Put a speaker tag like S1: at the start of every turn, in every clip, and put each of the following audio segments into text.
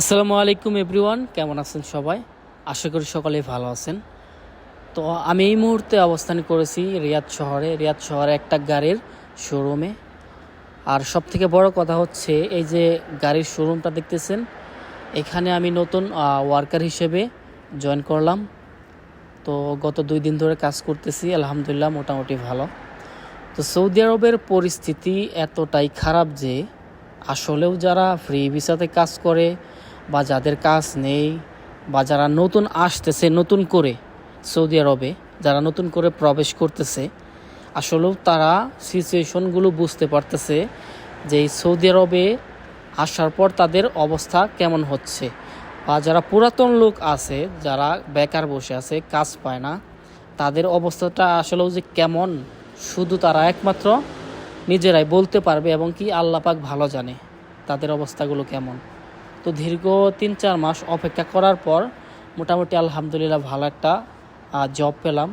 S1: আসসালামু আলাইকুম এভরিওয়ান, কেমন আছেন সবাই? আশা করি সকলেই ভালো আছেন। তো আমি এই মুহূর্তে অবস্থান করেছি রিয়াদ শহরে। রিয়াদ শহরে একটা গাড়ির শোরুমে আর সব থেকে বড় কথা হচ্ছে, এই যে গাড়ির শোরুমটা দেখতেছেন, এখানে আমি নতুন ওয়ার্কার হিসেবে জয়েন করলাম। তো গত দুই দিন ধরে কাজ করতেছি, আলহামদুলিল্লাহ মোটামুটি ভালো। তো সৌদি আরবের পরিস্থিতি এতটাই খারাপ যে, আসলেও যারা ফ্রি ভিসাতে কাজ করে বা যাদের কাজ নেই বা যারা নতুন আসতেছে, নতুন করে সৌদি আরবে, যারা নতুন করে প্রবেশ করতেছে, আসলেও তারা সিচুয়েশনগুলো বুঝতে পারতেছে যে এই সৌদি আরবে আসার পর তাদের অবস্থা কেমন হচ্ছে। বা যারা পুরাতন লোক আছে, যারা বেকার বসে আছে, কাজ পায় না, তাদের অবস্থাটা আসলেও যে কেমন, শুধু তারা একমাত্র নিজেরাই বলতে পারবে এবং কি আল্লাহ পাক ভালো জানে তাদের অবস্থাগুলো কেমন। তো দীর্ঘ তিন চার মাস অপেক্ষা করার পর মোটামুটি আলহামদুলিল্লাহ ভালো একটা জব পেলাম।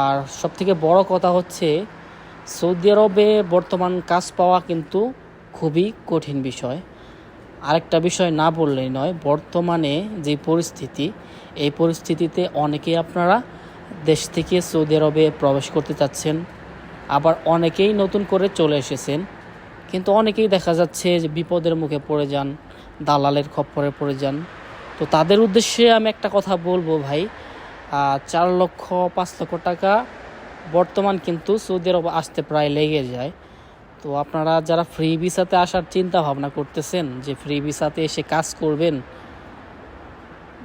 S1: আর সবথেকে বড় কথা হচ্ছে সৌদি আরবে বর্তমান কাজ পাওয়া কিন্তু খুবই কঠিন বিষয়। আরেকটা বিষয় না বললেই নয়, বর্তমানে যে পরিস্থিতি, এই পরিস্থিতিতে অনেকেই আপনারা দেশ থেকে সৌদি আরবে প্রবেশ করতে চাচ্ছেন, আবার অনেকেই নতুন করে চলে এসেছেন। কিন্তু অনেকেই দেখা যাচ্ছে যে বিপদের মুখে পড়ে যান দালালের খপ্পরে পড়ে যান। তো তাদের উদ্দেশ্যে আমি একটা কথা বলব ভাই। চার লক্ষ পাঁচ লক্ষ টাকা বর্তমান কিন্তু সৌদি আরব আসতে প্রায় লেগে যায়। তো আপনারা যারা ফ্রি ভিসাতে আসার চিন্তা ভাবনা করতেছেন যে ফ্রি ভিসাতে এসে কাজ করবেন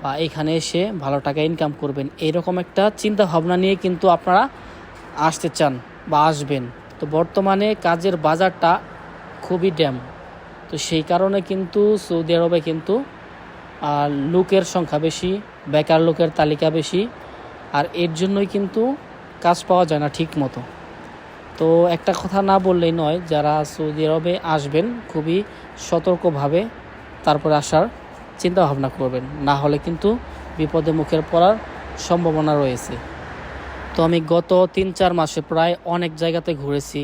S1: বা এখানে এসে ভালো টাকা ইনকাম করবেন এইরকম একটা চিন্তা ভাবনা নিয়ে কিন্তু আপনারা আসতে চান বা আসবেন। তো বর্তমানে কাজের বাজারটা খুবই ড্যাম। তো সেই কারণে কিন্তু সৌদি আরবে কিন্তু লোকের সংখ্যা বেশি, বেকার লোকের তালিকা বেশি, আর এর জন্যই কিন্তু কাজ পাওয়া যায় না ঠিক মতো তো একটা কথা না বললেই নয়, যারা সৌদি আরবে আসবেন খুবই সতর্কভাবে তারপরে আসার চিন্তা ভাবনা করবেন। না হলে কিন্তু বিপদে মুখের পড়ার সম্ভাবনা রয়েছে। তো আমি গত তিন চার মাসে প্রায় অনেক জায়গাতে ঘুরেছি।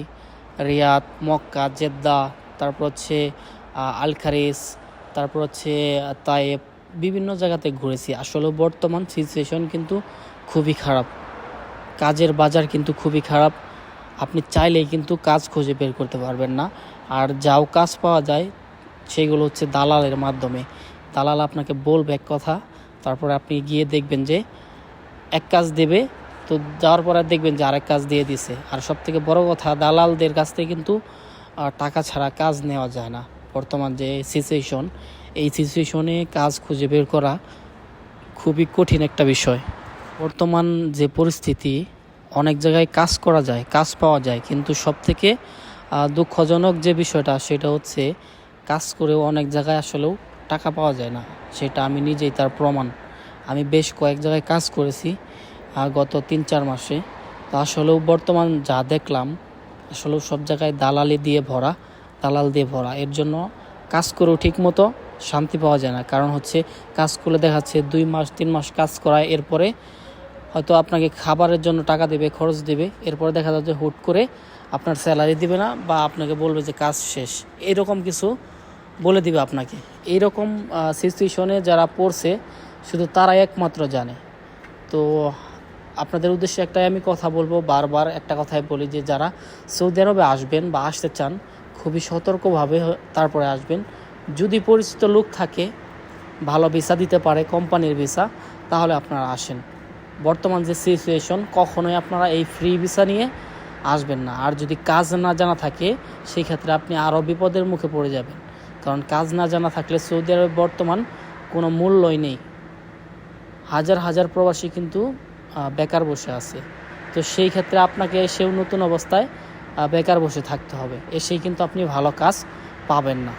S1: রিয়াদ, মক্কা, জেদ্দা, তারপর হচ্ছে আলখারিস, তারপর হচ্ছে তায়েব, বিভিন্ন জায়গাতে ঘুরেছি। আসলে বর্তমান সিচুয়েশন কিন্তু খুবই খারাপ। কাজের বাজার কিন্তু খুবই খারাপ। আপনি চাইলেই কিন্তু কাজ খুঁজে বের করতে পারবেন না। আর যাও কাজ পাওয়া যায়, সেগুলো হচ্ছে দালালের মাধ্যমে। দালাল আপনাকে বলবে এক কথা, তারপরে আপনি গিয়ে দেখবেন যে এক কাজ দেবে, তো যাওয়ার পরে দেখবেন যে আরেক কাজ দিয়ে দিছে। আর সব থেকে বড় কথা, দালালদের কাছ থেকে কিন্তু টাকা ছাড়া কাজ নেওয়া যায় না। বর্তমান যে সিচুয়েশন এই সিচুয়েশনে কাজ খুঁজে বের করা খুবই কঠিন একটা বিষয়। বর্তমান যে পরিস্থিতি, অনেক জায়গায় কাজ করা যায়, কাজ পাওয়া যায়, কিন্তু সব থেকে দুঃখজনক যে বিষয়টা সেটা হচ্ছে কাজ করেও অনেক জায়গায় আসলেও টাকা পাওয়া যায় না। সেটা আমি নিজেই তার প্রমাণ। আমি বেশ কয়েক জায়গায় কাজ করেছি গত তিন চার মাসে। তো আসলেও বর্তমান যা দেখলাম, আসলেও সব জায়গায় দালালি দিয়ে ভরা। দালাল দিয়ে ভরা। এর জন্য কাজ করেও ঠিক মতো শান্তি পাওয়া যায় না। কারণ হচ্ছে কাজ করলে দেখা যাচ্ছে দুই মাস, তিন মাস কাজ করায়, এরপরে হয়তো আপনাকে খাবারের জন্য টাকা দেবে, খরচ দেবে, এরপরে দেখা যাচ্ছে হুট করে আপনার স্যালারি দিবে না বা আপনাকে বলবে যে কাজ শেষ। এরকম কিছু বলে দিবে আপনাকে। এইরকম সিচুয়েশনে যারা পড়ছে, শুধু তারাই একমাত্র জানে। তো আপনাদের উদ্দেশ্যে একটাই আমি কথা বলব, বারবার একটা কথাই বলি যে যারা সৌদি আরবে আসবেন বা আসতে চান খুবই সতর্কভাবে তারপরে আসবেন। যদি পরিচিত লোক থাকে, ভালো ভিসা দিতে পারে কোম্পানির ভিসা তাহলে আপনারা আসেন। বর্তমান যে সিচুয়েশন কখনোই আপনারা এই ফ্রি ভিসা নিয়ে আসবেন না। আর যদি কাজ না জানা থাকে সেই ক্ষেত্রে আপনি আরও বিপদের মুখে পড়ে যাবেন। কারণ কাজ না জানা থাকলে সৌদি আরবে বর্তমান কোনো মূল্যই নেই। হাজার হাজার প্রবাসী কিন্তু বেকার বসে আছে। তো সেই ক্ষেত্রে আপনাকে এসেও নতুন অবস্থায় বেকার বসে থাকতে হবে। এসেই কিন্তু আপনি ভালো কাজ পাবেন না।